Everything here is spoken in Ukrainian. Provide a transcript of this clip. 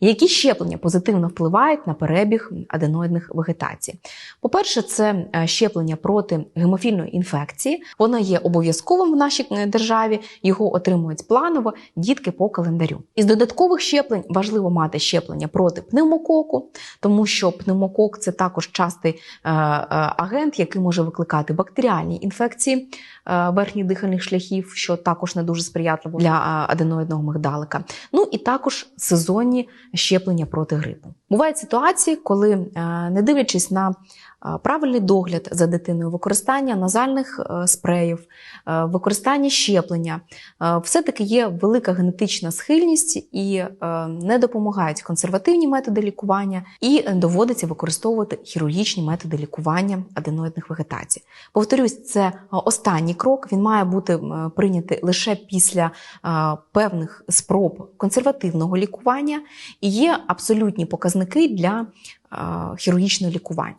Які щеплення позитивно впливають на перебіг аденоїдних вегетацій? По-перше, це е, щеплення проти гемофільної інфекції. Воно є обов'язковим в нашій е, державі. Його отримують планово дітки по календарю. Із додаткових щеплень важливо мати щеплення проти пневмококу, тому що пневмокок це також частий е, агент, який може викликати бактеріальні інфекції верхніх дихальних шляхів, що також не дуже сприятливо для аденоїдного мигдалика. Ну і також сезонні щеплення проти грипу. Бувають ситуації, коли, е, не дивлячись на правильний догляд за дитиною, використання назальних е, спреїв, е, використання щеплення, е, все-таки є велика генетична схильність і не допомагають консервативні методи лікування, і доводиться використовувати хірургічні методи лікування аденоїдних вегетацій. Повторюсь, це останній крок. Він має бути прийнятий лише після певних спроб консервативного лікування і є абсолютні показники для хірургічного лікування.